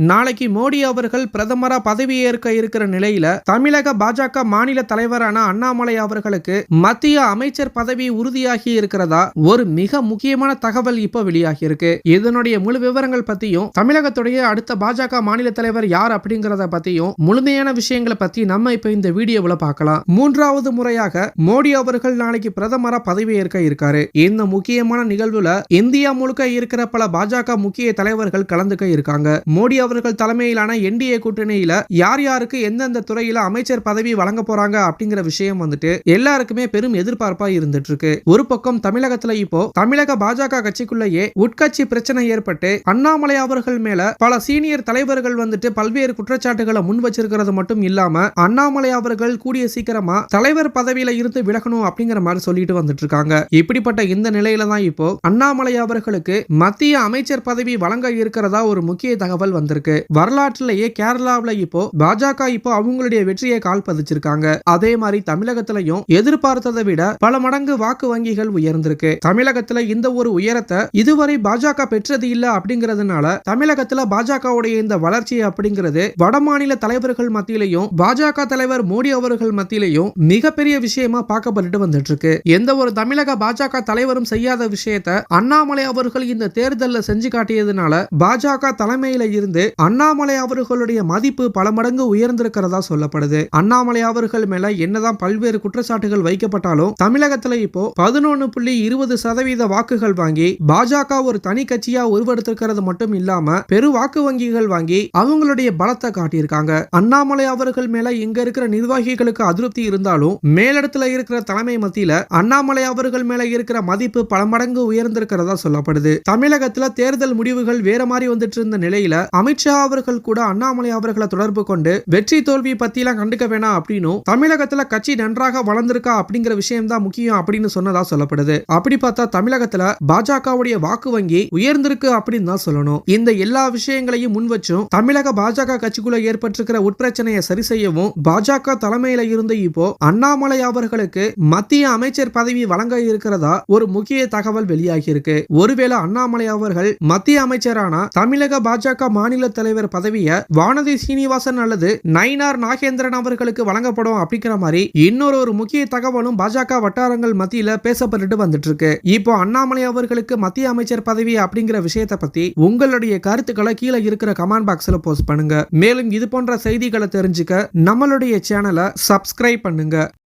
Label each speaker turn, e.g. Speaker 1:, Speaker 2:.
Speaker 1: நாளைக்கு மோடி அவர்கள் பிரதமரா பதவியேற்க இருக்கிற நிலையில தமிழக பாஜக மாநில தலைவரான அண்ணாமலை அவர்களுக்கு மத்திய அமைச்சர் பதவி உறுதியாகி இருக்கிறதா ஒரு மிக முக்கியமான தகவல் இப்ப வெளியாகி இருக்கு. இதனுடைய முழு விவரங்கள் பத்தியும் தமிழகத்துடைய அடுத்த பாஜக மாநில தலைவர் யார் அப்படிங்கறத பத்தியும் முழுமையான விஷயங்களை பத்தி நம்ம இப்ப இந்த வீடியோவில் பார்க்கலாம். மூன்றாவது முறையாக மோடி அவர்கள் நாளைக்கு பிரதமரா பதவியேற்க இருக்காரு. இந்த முக்கியமான நிகழ்வுல இந்தியா முழுக்க இருக்கிற பல பாஜக முக்கிய தலைவர்கள் கலந்துக்க இருக்காங்க. மோடி அவர்கள் தலைமையிலான என்டிஏ கூட்டணியில யார் யாருக்கு எந்தெந்த துறையில அமைச்சர் பதவி வழங்க போறாங்க அப்படிங்கிற விஷயம் வந்துட்டு எல்லாருக்குமே பெரும் எதிர்பார்ப்பா இருந்துட்டு இருக்கு. ஒரு பக்கம் தமிழகத்துல இப்போ தமிழக பாஜக கட்சிக்குள்ளேயே உட்கட்சி பிரச்சனை ஏற்பட்டு அண்ணாமலை அவர்கள் மேல பல சீனியர் தலைவர்கள் வந்துட்டு பல்வேறு குற்றச்சாட்டுகளை முன் வச்சிருக்கிறது மட்டும் இல்லாம அண்ணாமலை அவர்கள் கூடிய சீக்கிரமா தலைவர் பதவியில இருந்து விலகணும் அப்படிங்கிற மாதிரி சொல்லிட்டு வந்துட்டு இருக்காங்க. இப்படிப்பட்ட இந்த நிலையில தான் இப்போ அண்ணாமலை அவர்களுக்கு மத்திய அமைச்சர் பதவி வழங்க இருக்கிறதா ஒரு முக்கிய தகவல் வந்திருக்கு. வரலாற்றிலேயே கேரளாவில இப்போ பாஜக இப்போ அவங்களுடைய வெற்றியை கால் பதிச்சிருக்காங்க. அதே மாதிரி தமிழகத்திலையும் எதிர்பார்த்ததை விட பல மடங்கு வாக்கு வங்கிகள் உயர்ந்திருக்கு. தமிழகத்துல இந்த ஒரு உயரத்தை இதுவரை பாஜக பெற்றது இல்ல அப்படிங்கறதுனால தமிழகத்துல பாஜகவுடைய இந்த வளர்ச்சி அப்படிங்கிறது வடமாநில தலைவர்கள் மத்தியிலையும் பாஜக தலைவர் மோடி அவர்கள் மத்தியிலையும் மிகப்பெரிய விஷயமா பார்க்கப்பட்டு வந்துட்டு இருக்கு எந்த ஒரு தமிழக பாஜக தலைவரும் செய்யாத விஷயத்த அண்ணாமலை அவர்கள் இந்த தேர்தலில் செஞ்சு காட்டியதுனால பாஜக தலைமையில இருந்து அண்ணாமலை அவர்களுடைய மதிப்பு பல மடங்கு உயர்ந்திருக்கிறதா சொல்லப்படுது. அண்ணாமலை அவர்கள் மேல என்னதான் பல்வேறு குற்றச்சாட்டுகள் வைக்கப்பட்டாலும் தமிழகத்துல இப்போ பதினொன்னு புள்ளி இருபது சதவீத வாக்குகள் வாங்கி பாஜக ஒரு தனி கட்சியா உருவெடுத்திருக்கிறது மட்டும் இல்லாம பெரு வாக்கு வங்கிகள் வாங்கி அவங்களுடைய பலத்தை காட்டியிருக்காங்க. அண்ணாமலை அவர்கள் மேல இங்க இருக்கிற நிர்வாகிகளுக்கு அதிருப்தி இருந்தாலும் மேலிடத்துல இருக்கிற தலைமை மத்தியில அண்ணாமலை அவர்கள் மேல இருக்கிற மதிப்பு பல மடங்கு உயர்ந்திருக்கிறதா சொல்லப்படுது. தமிழகத்துல தேர்தல் முடிவுகள் வேற மாதிரி வந்துட்டு இருந்த நிலையில அமை அமித்ஷா அவர்கள் கூட அண்ணாமலை அவர்களை தொடர்பு கொண்டு வெற்றி தோல்வி பத்தி எல்லாம் கண்டுக்க வேணாம் அப்படின்னும் தமிழகத்துல கட்சி நன்றாக வளர்ந்திருக்கா அப்படிங்கிற விஷயம் தான் முக்கியம் அப்படின்னு சொன்னதா சொல்லப்படுது. அப்படி பார்த்தா தமிழகத்துல பாஜகவுடைய வாக்கு வங்கி உயர்ந்திருக்கு அப்படின்னு தான் சொல்லணும். இந்த எல்லா விஷயங்களையும் முன் வச்சும் தமிழக பாஜக கட்சிக்குள்ள ஏற்பட்டிருக்கிற உட்பிரச்சனையை சரி செய்யவும் பாஜக தலைமையில இருந்து இப்போ அண்ணாமலை அவர்களுக்கு மத்திய அமைச்சர் பதவி வழங்க இருக்கிறதா ஒரு முக்கிய தகவல் வெளியாகி இருக்கு ஒருவேளை அண்ணாமலை அவர்கள் மத்திய அமைச்சரான தமிழக பாஜக மாநில தலைவர் பதவியை வானதி சீனிவாசன் அல்லது நயினார் நாகேந்திரன் அவர்களுக்கு வழங்கப்படும் அப்படிங்கிற மாதிரி இன்னொரு ஒரு முக்கிய தகவலும் பாஜக வட்டாரங்கள் மத்தியில பேசப்பட்டுட்டு வந்துட்டு இருக்கு இப்போ அண்ணாமலை அவர்களுக்கு மத்திய அமைச்சர் பதவி அப்படிங்கிற விஷயத்தை பத்தி உங்களுடைய கருத்துக்களை கீழே இருக்கிற கமெண்ட் பாக்ஸ்ல போஸ்ட் பண்ணுங்க. மேலும் இது போன்ற செய்திகளை தெரிஞ்சுக்க நம்மளுடைய சேனலை சப்ஸ்கிரைப் பண்ணுங்க.